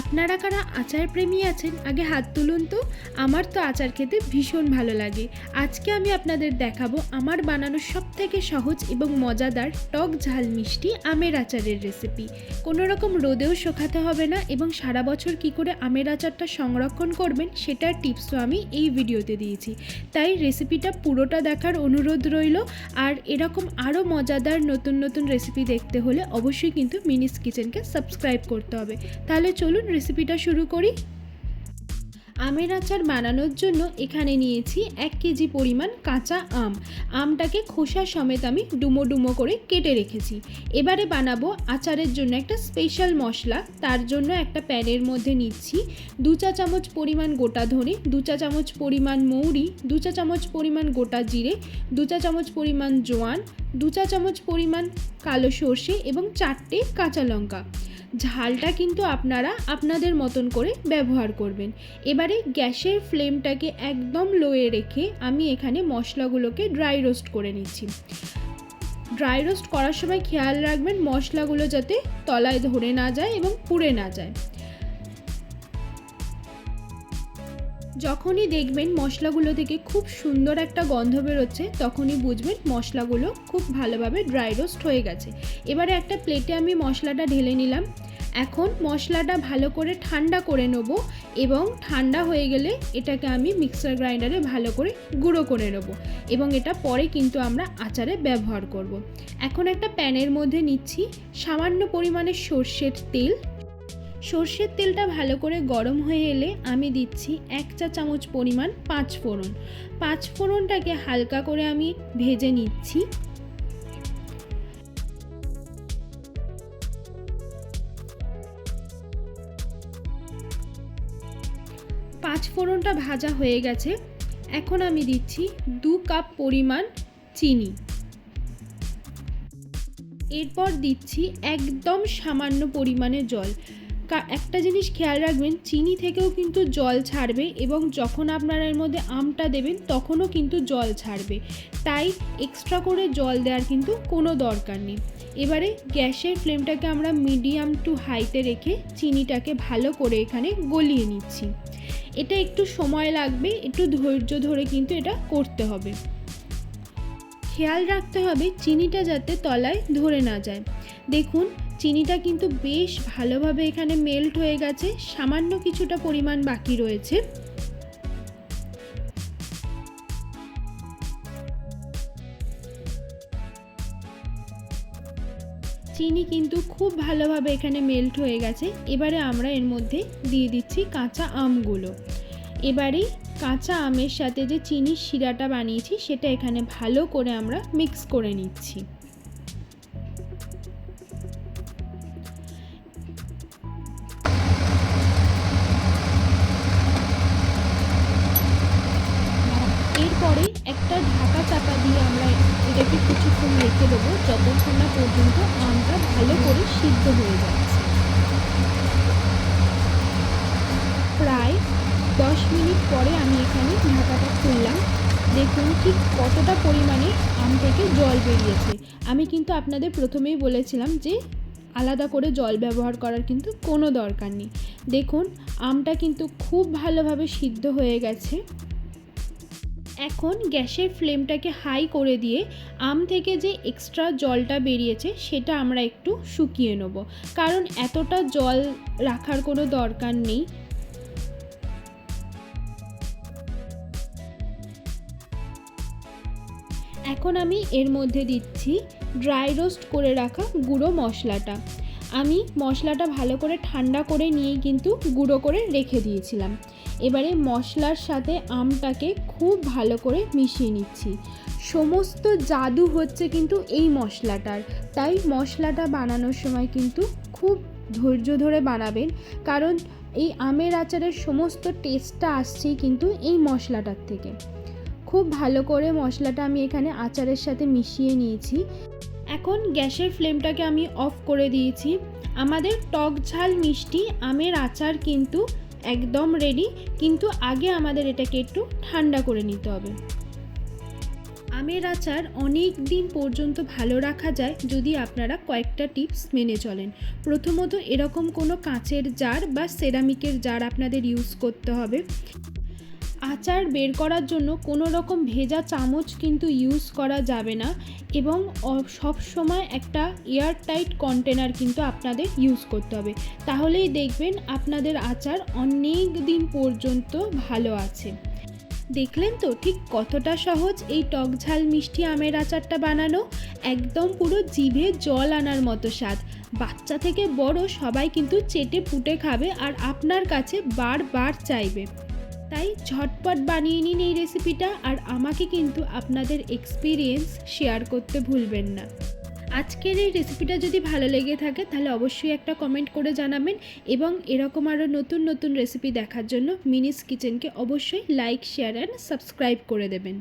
আপনারা কারা আচার প্রেমী আছেন, আগে হাত তুলুন তো। আমার তো আচার খেতে ভীষণ ভালো লাগে। আজকে আমি আপনাদের দেখাবো আমার বানানো সব থেকে সহজ এবং মজাদার টক ঝাল মিষ্টি আমের আচারের রেসিপি কোনো রকম রোদেও শোকাতে হবে না এবং সারা বছর কি করে আমের আচারটা সংরক্ষণ করবেন সেটার টিপসও আমি এই ভিডিওতে দিয়েছি। তাই রেসিপিটা পুরোটা দেখার অনুরোধ রইল। আর এরকম আরও মজাদার নতুন নতুন রেসিপি দেখতে হলে অবশ্যই কিন্তু মিনিস কিচেনকে সাবস্ক্রাইব করতে হবে। তাহলে চলুন রেসিপিটা শুরু করি। আমের আচার বানানোর জন্য এখানে নিয়েছি এক কেজি পরিমাণ কাঁচা আম। আমটাকে খোসা সমেত আমি ডুমো ডুমো করে কেটে রেখেছি। এবারে বানাবো আচারের জন্য একটা স্পেশাল মশলা। তার জন্য একটা প্যানের মধ্যে নিচ্ছি দু চা চামচ পরিমাণ গোটা ধনে, দু চা চামচ পরিমাণ মৌরি, দু চা চামচ পরিমাণ গোটা জিরে, দু চা চামচ পরিমাণ জোয়ান, দু চা চামচ পরিমাণ কালো সর্ষে এবং চারটে কাঁচা লঙ্কা। ঝালটা কিন্তু আপনারা আপনাদের মতন করে ব্যবহার করবেন। এবারে গ্যাসের ফ্লেমটাকে একদম লোয়ে রেখে আমি এখানে মশলাগুলোকে ড্রাই রোস্ট করে নিচ্ছি। ড্রাই রোস্ট করার সময় খেয়াল রাখবেন মশলাগুলো যাতে তলায় ধরে না যায় এবং পুড়ে না যায়। যখনই দেখবেন মশলাগুলো থেকে খুব সুন্দর একটা গন্ধ বেরোচ্ছে, তখনই বুঝবেন মশলাগুলো খুব ভালোভাবে ড্রাই রোস্ট হয়ে গেছে। এবারে একটা প্লেটে আমি মশলাটা ঢেলে নিলাম। এখন মশলাটা ভালো করে ঠান্ডা করে নেব এবং ঠান্ডা হয়ে গেলে এটাকে আমি মিক্সার গ্রাইন্ডারে ভালো করে গুঁড়ো করে নেব এবং এটা পরে কিন্তু আমরা আচারে ব্যবহার করব। এখন একটা প্যানের মধ্যে নিচ্ছি সামান্য পরিমাণে সর্ষের তেল। সর্ষের তেলটা ভালো করে গরম হয়ে এলে আমি দিচ্ছি এক চা চামচ পরিমাণ পাঁচ ফোড়ন পাঁচ ফোড়নটাকে হালকা করে আমি ভেজে নিচ্ছি। পাঁচ ফোড়নটা ভাজা হয়ে গেছে। এখন আমি দিচ্ছি দু কাপ পরিমাণ চিনি। এরপর দিচ্ছি একদম সামান্য পরিমাণে জল। একটা জিনিস খেয়াল রাখবেন, চিনি থেকেও কিন্তু জল ছাড়বে এবং যখন আপনারা এর মধ্যে আমটা দেবেন, তখনও কিন্তু জল ছাড়বে। তাই এক্সট্রা করে জল দেওয়ার কিন্তু কোনো দরকার নেই। এবারে গ্যাসের ফ্লেমটাকে আমরা মিডিয়াম টু হাইতে রেখে চিনিটাকে ভালো করে এখানে গলিয়ে নিচ্ছি। এটা একটু সময় লাগবে, একটু ধৈর্য ধরে কিন্তু এটা করতে হবে। খেয়াল রাখতে হবে, চিনিটা যাতে তলায় ধরে না যায়। দেখুন চিনিটা কিন্তু বেশ ভালোভাবে এখানে মেল্ট হয়ে গেছে। সামান্য কিছুটা পরিমাণ বাকি রয়েছে। চিনি কিন্তু খুব ভালোভাবে এখানে মেল্ট হয়ে গেছে। এবারে আমরা এর মধ্যে দিয়ে দিচ্ছি কাঁচা আমগুলো। এবারে কাঁচা আমের সাথে যে চিনির শিরাটা বানিয়েছি, সেটা এখানে ভালো করে আমরা মিক্স করে নিচ্ছি। একটা ঢাকা চাপা দিয়ে আমরা এটাকে কিছুক্ষণ রেখে দেবো, যতক্ষণ না পর্যন্ত আমটা ভালো করে সিদ্ধ হয়ে যাচ্ছে। প্রায় দশ মিনিট পরে আমি এখানে ঢাকাটা খুললাম। দেখুন ঠিক কতটা পরিমাণে আম থেকে জল বেরিয়েছে। আমি কিন্তু আপনাদের প্রথমেই বলেছিলাম যে আলাদা করে জল ব্যবহার করার কিন্তু কোনো দরকার নেই। দেখুন, আমটা কিন্তু খুব ভালোভাবে সিদ্ধ হয়ে গেছে। এখন গ্যাসের ফ্লেমটাকে হাই করে দিয়ে আম থেকে যে এক্সট্রা জলটা বেরিয়েছে সেটা আমরা একটু শুকিয়ে নেব। কারণ এতটা জল রাখার কোনো দরকার নেই। এখন আমি এর মধ্যে দিচ্ছি ড্রাই রোস্ট করে রাখা গুঁড়ো মশলাটা। আমি মশলাটা ভালো করে ঠান্ডা করে নিয়েই কিন্তু গুঁড়ো করে রেখে দিয়েছিলাম। এবারে মশলার সাথে আমটাকে খুব ভালো করে মিশিয়ে নিচ্ছি। সমস্ত জাদু হচ্ছে কিন্তু এই মশলাটার। তাই মশলাটা বানানোর সময় কিন্তু খুব ধৈর্য ধরে বানাবেন। কারণ এই আমের আচারের সমস্ত টেস্টটা আসছেই কিন্তু এই মশলাটার থেকে। খুব ভালো করে মশলাটা আমি এখানে আচারের সাথে মিশিয়ে নিয়েছি। এখন গ্যাসের ফ্লেমটাকে আমি অফ করে দিয়েছি। আমাদের টক ঝাল মিষ্টি, আমের আচার কিন্তু একদম রেডি কিন্তু আগে আমাদের এটাকে একটু ঠান্ডা করে নিতে হবে। আমের আচার অনেক দিন পর্যন্ত ভালো রাখা যায় যদি আপনারা কয়েকটা টিপস মেনে চলেন। প্রথমত, এরকম কোনো কাঁচের জার বা সেরামিকের জার আপনাদের ইউজ করতে হবে। আচার বের করার জন্য কোনো রকম ভেজা চামচ কিন্তু ইউজ করা যাবে না এবং সব সময় একটা এয়ার টাইট কন্টেনার কিন্তু আপনাদের ইউজ করতে হবে। তাহলেই দেখবেন আপনাদের আচার অনেক দিন পর্যন্ত ভালো আছে। দেখলেন তো ঠিক কতটা সহজ এই টক ঝাল মিষ্টি আমের আচারটা বানানো? একদম পুরো জিভে জল আনার মতো স্বাদ। বাচ্চা থেকে বড় সবাই কিন্তু চেটে পুটে খাবে আর আপনার কাছে বারবার চাইবে। তাই ঝটপট বানিয়ে নিন এই রেসিপিটা আর আমাকে কিন্তু আপনাদের এক্সপিরিয়েন্স শেয়ার করতে ভুলবেন না। আজকের এই রেসিপিটা যদি ভালো লেগে থাকে তাহলে অবশ্যই একটা কমেন্ট করে জানাবেন এবং এরকম আরও নতুন নতুন রেসিপি দেখার জন্য মিনিস কিচেনকে অবশ্যই লাইক শেয়ার অ্যান্ড সাবস্ক্রাইব করে দেবেন।